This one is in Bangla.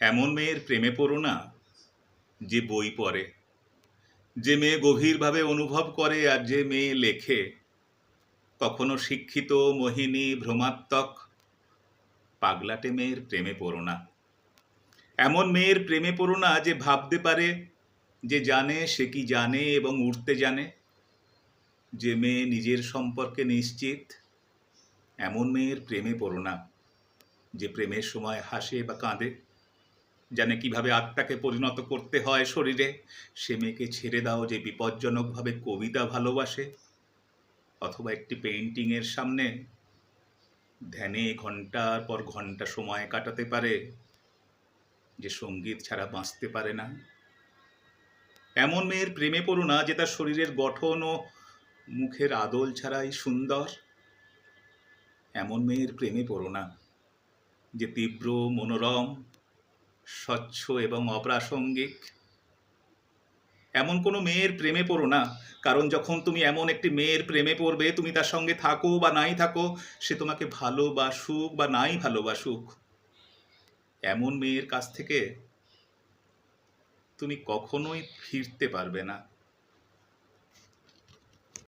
এমন মেয়ের প্রেমে পড়ো না যে বই পড়ে। যে মেয়ে গভীরভাবে অনুভব করে আর যে মেয়ে লেখে, কখনো শিক্ষিত, মোহিনী, ভ্রমাত্মক, পাগলাটে মেয়ের প্রেমে পড়ো না। এমন মেয়ের প্রেমে পড়ো না যে ভাবতে পারে যে জানে, সে কি জানে এবং উঠতে জানে। যে মেয়ে নিজের সম্পর্কে নিশ্চিত, এমন মেয়ের প্রেমে পড়ো না যে প্রেমের সময় হাসে বা কাঁদে। জানে কীভাবে আত্মাকে পরিণত করতে হয় শরীরে, সে মেয়েকে ছেড়ে দাও যে বিপজ্জনকভাবে কবিতা ভালোবাসে। অথবা একটি পেইন্টিংয়ের সামনে ধ্যানে ঘণ্টার পর ঘণ্টা সময় কাটাতে পারে, যে সংগীত ছাড়া বাঁচতে পারে না। এমন মেয়ের প্রেমে পড়ো না যে তার শরীরের গঠন ও মুখের আদল ছাড়াই সুন্দর। এমন মেয়ের প্রেমে পড়ো না যে তীব্র, মনোরম স্বচ্ছ এবং অপ্রাসঙ্গিক। এমন কোনো মেয়ের প্রেমে পড়ো না, কারণ যখন তুমি এমন একটি মেয়ের প্রেমে পড়বে, তুমি তার সঙ্গে থাকো বা নাই থাকো, সে তোমাকে ভালোবাসুক বা নাই ভালোবাসুক। এমন মেয়ের কাছ থেকে তুমি কখনোই ফিরতে পারবে না।